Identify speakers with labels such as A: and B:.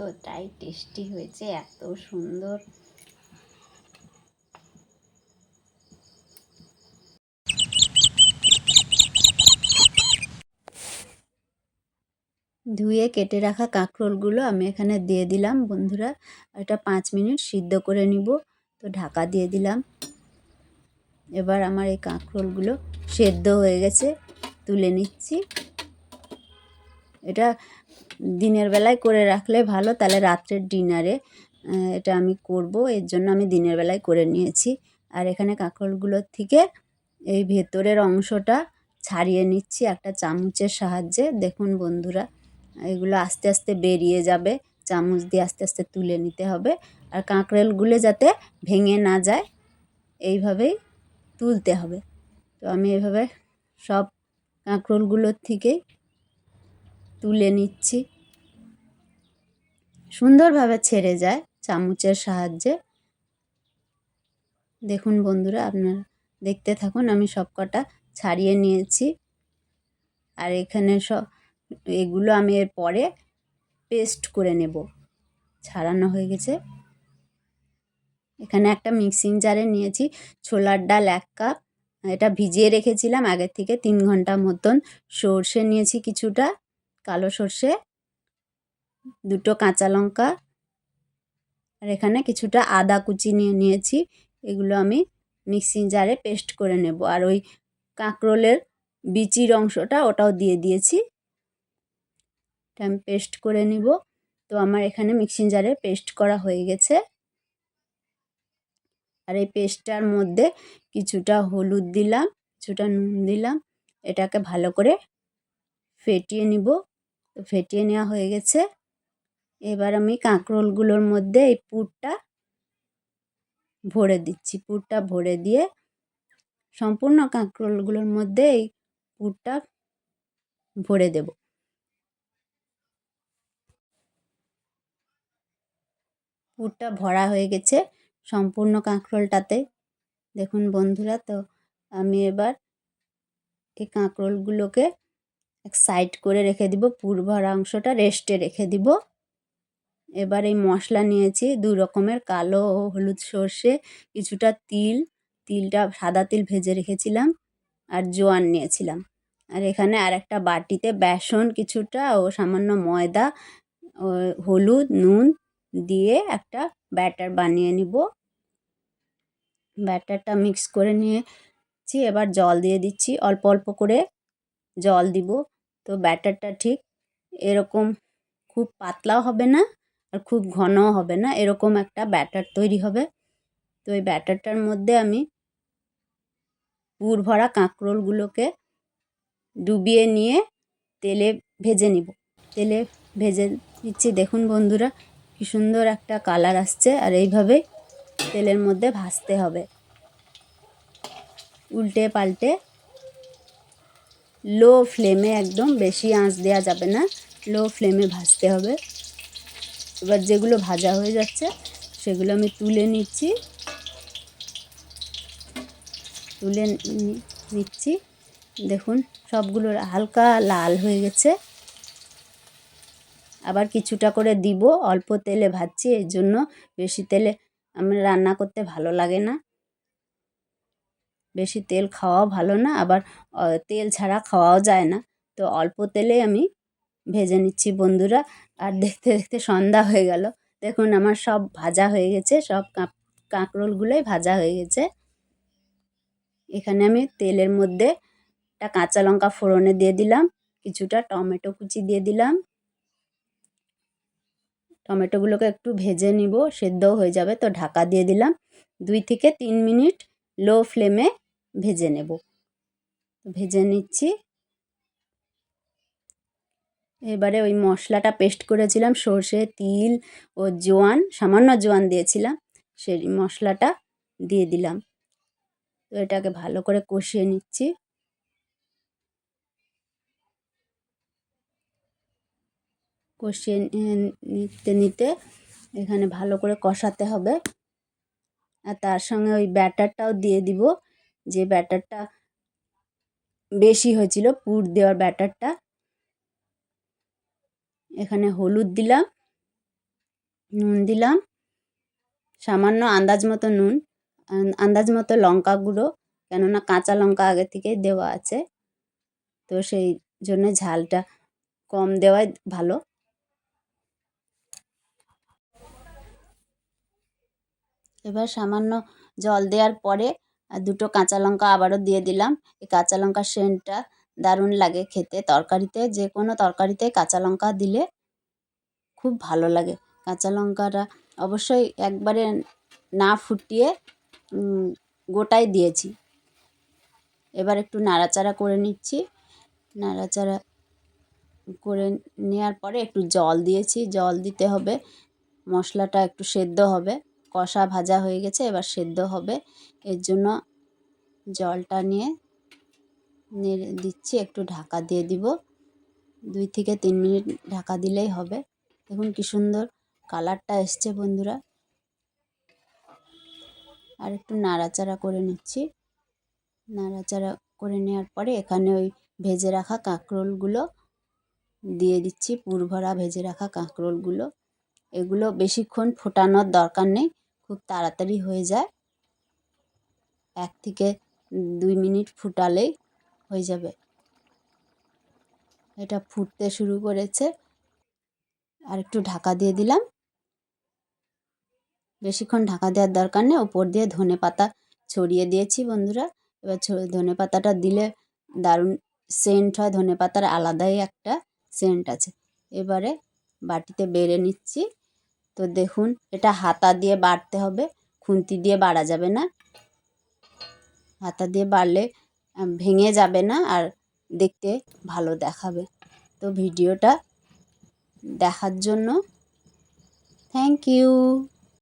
A: এতটাই টেস্টি হয়েছে, এত সুন্দর। ধুয়ে কেটে রাখা কাঁকরোলগুলো আমি এখানে দিয়ে দিলাম বন্ধুরা। এটা পাঁচ মিনিট সিদ্ধ করে নিব, তো ঢাকা দিয়ে দিলাম। এবার আমার এই কাঁকরোলগুলো সেদ্ধ হয়ে গেছে, তুলে নিচ্ছি। এটা দিনের বেলায় করে রাখলে ভালো, তাহলে রাত্রের ডিনারে এটা আমি করব। এর জন্য আমি দিনের বেলায় করে নিয়েছি। আর এখানে কাঁকরোলগুলোর থেকে এই ভেতরের অংশটা ছাড়িয়ে নিচ্ছি একটা চামচের সাহায্যে। দেখুন বন্ধুরা, এগুলো আস্তে আস্তে বেরিয়ে যাবে। চামচ দিয়ে আস্তে আস্তে তুলে নিতে হবে। আর কাঁকরোলগুলো যাতে ভেঙে না যায়, এইভাবেই তুলতে হবে। তো আমি এভাবে সব কাঁকরোলগুলোর থেকেই তুলে নিচ্ছি। সুন্দরভাবে ছেড়ে যায় চামচের সাহায্যে। দেখুন বন্ধুরা, আপনারা দেখতে থাকুন, আমি সব কটা ছাড়িয়ে নিয়েছি। আর এখানে সব এগুলো আমি এর পরে পেস্ট করে নেব। ছাড়ানো হয়ে গেছে। এখানে একটা মিক্সিং জারে নিয়েছি। ছোলার ডাল এক কাপ। এটা ভিজিয়ে রেখেছিলাম, আগের থেকে তিন ঘণ্টা মতন। সর্ষে নিয়েছি কিছুটা। কালো সর্ষে, দুটো কাঁচা লঙ্কা, আর এখানে কিছুটা আদা কুচি নিয়ে নিয়েছি। এগুলো আমি মিক্সিং জারে পেস্ট করে নেব। আর ওই কাঁকরোলের বিচির অংশটা ওটাও দিয়ে দিয়েছি। আমি পেস্ট করে নিব। তো আমার এখানে মিক্সিং জারে পেস্ট করা হয়ে গেছে। আর এই পেস্টটার মধ্যে কিছুটা হলুদ দিলাম, কিছুটা নুন দিলাম। এটাকে ভালো করে ফেটিয়ে নিব। ফেটিয়ে নেওয়া হয়ে গেছে। এবার আমি কাঁকরোলগুলোর মধ্যে এই পুরটা ভরে দিচ্ছি। পুরটা ভরে দিয়ে সম্পূর্ণ কাঁকরোলগুলোর মধ্যে এই পুরটা ভরে দেব। পুরটা ভরা হয়ে গেছে সম্পূর্ণ কাঁকরোলটাতে। দেখুন বন্ধুরা, তো আমি এবার এই কাঁকরোলগুলোকে এক সাইড করে রেখে দিব, পুর ভরা অংশটা রেস্টে রেখে দিব। এবার এই মশলা নিয়েছি, দু রকমের কালো ও হলুদ সর্ষে, কিছুটা তিল, তিলটা সাদা তিল ভেজে রেখেছিলাম আর জোয়ান নিয়েছিলাম। আর এখানে আর একটা বাটিতে বেসন কিছুটা ও সামান্য ময়দা, ও হলুদ, নুন দিয়ে একটা ব্যাটার বানিয়ে নিব। ব্যাটারটা মিক্স করে নিয়েছি, এবার জল দিয়ে দিচ্ছি অল্প অল্প করে। জল দিব। তো ব্যাটারটা ঠিক এরকম খুব পাতলাও হবে না আর খুব ঘনও হবে না। এরকম একটা ব্যাটার তৈরি হবে। তো এই ব্যাটারটার মধ্যে আমি পুর ভরা কাঁকরোলগুলোকে ডুবিয়ে নিয়ে তেলে ভেজে নিব। তেলে ভেজে দিচ্ছি দেখুন বন্ধুরা, কি সুন্দর একটা কালার আসছে আর এইভাবে তেলের মধ্যে ভাজতে হবে। উল্টে পাল্টে লো ফ্লেমে একদম বেশি আঁচ দেওয়া যাবে না, লো ফ্লেমে ভাজতে হবে। এবার যেগুলো ভাজা হয়ে যাচ্ছে, সেগুলো আমি তুলে নিচ্ছি। তুলে নিচ্ছি। দেখুন, সবগুলো হালকা লাল হয়ে গেছে। আবার কিছুটা করে দিব, অল্প তেলে ভাজছি, এর জন্য বেশি তেলে আমার রান্না করতে ভালো লাগে না। বেশি তেল খাওয়াও ভালো না, আবার তেল ছাড়া খাওয়াও যায় না। তো অল্প তেলে আমি ভেজে নিচ্ছি বন্ধুরা। আর দেখতে দেখতে সন্ধ্যা হয়ে গেল। দেখুন আমার সব ভাজা হয়ে গেছে, সব কাঁকরোলগুলোই ভাজা হয়ে গেছে। এখানে আমি তেলের মধ্যে একটা কাঁচা লঙ্কা ফোড়নে দিয়ে দিলাম, কিছুটা টমেটো কুচি দিয়ে দিলাম। টমেটোগুলোকে একটু ভেজে নিব, সেদ্ধও হয়ে যাবে, তো ঢাকা দিয়ে দিলাম। দুই থেকে তিন মিনিট লো ফ্লেমে ভেজে নেব। ভেজে নিচ্ছি। এবারে ওই মশলাটা পেস্ট করেছিলাম, সর্ষে, তিল ও জোয়ান, সামান্য জোয়ান দিয়েছিলাম, সেই মশলাটা দিয়ে দিলাম। তো এটাকে ভালো করে কষিয়ে নিচ্ছি। কষিয়ে নিতে নিতে এখানে ভালো করে কষাতে হবে। আর তার সঙ্গে ওই ব্যাটারটাও দিয়ে দিব। যে ব্যাটারটা বেশি হয়েছিল, পুর দেওয়ার ব্যাটারটা। এখানে হলুদ দিলাম, নুন দিলাম, সামান্য আন্দাজ মতো নুন আন্দাজ মতো লঙ্কা গুঁড়ো, কেননা কাঁচা লঙ্কা আগে থেকেই দেওয়া আছে। তো সেই জন্য ঝালটা কম দেওয়াই ভালো। এবার সামান্য জল দেওয়ার পরে আর দুটো কাঁচা লঙ্কা আবারও দিয়ে দিলাম। এই কাঁচা লঙ্কার সেন্টটা দারুণ লাগে খেতে। তরকারিতে যে কোনো তরকারিতে কাঁচা লঙ্কা দিলে খুব ভালো লাগে। কাঁচা লঙ্কাটা অবশ্যই একবারে না ফুটিয়ে গোটাই দিয়েছি। এবার একটু নাড়াচাড়া করে নিচ্ছি। নাড়াচাড়া করে নেওয়ার পরে একটু জল দিয়েছি। জল দিতে হবে। মশলাটা একটু সেদ্ধ হবে। কষা ভাজা হয়ে গেছে, এবার সেদ্ধ হবে। এর জন্য জলটা নিয়ে নেড়ে দিচ্ছি, একটু ঢাকা দিয়ে দিব। দুই থেকে তিন মিনিট ঢাকা দিলেই হবে। দেখুন কি সুন্দর কালারটা এসছে বন্ধুরা। আর একটু নাড়াচাড়া করে নিচ্ছি। নাড়াচাড়া করে নেওয়ার পরে এখানে ওই ভেজে রাখা কাঁকরোলগুলো দিয়ে দিচ্ছি, পুরভরা ভেজে রাখা কাঁকরোলগুলো। এগুলো বেশিক্ষণ ফোটানোর দরকার নেই। খুব তাড়াতাড়ি হয়ে যায়। এক থেকে দুই মিনিট ফুটালেই হয়ে যাবে। এটা ফুটতে শুরু করেছে। আর একটু ঢাকা দিয়ে দিলাম। বেশিক্ষণ ঢাকা দেওয়ার দরকার নেই। ওপর দিয়ে ধনে পাতা ছড়িয়ে দিয়েছি বন্ধুরা। এবার ধনে পাতাটা দিলে দারুণ সেন্ট হয়। ধনে পাতার আলাদাই একটা সেন্ট আছে। এবারে বাটিতে বেড়ে নিচ্ছি। তো দেখুন, এটা হাতা দিয়ে বাড়তে হবে, খুন্তি দিয়ে বাড়া যাবে না। হাতা দিয়ে বাড়লে ভেঙে যাবে না আর দেখতে ভালো দেখাবে। তো ভিডিওটা দেখার জন্য থ্যাংক ইউ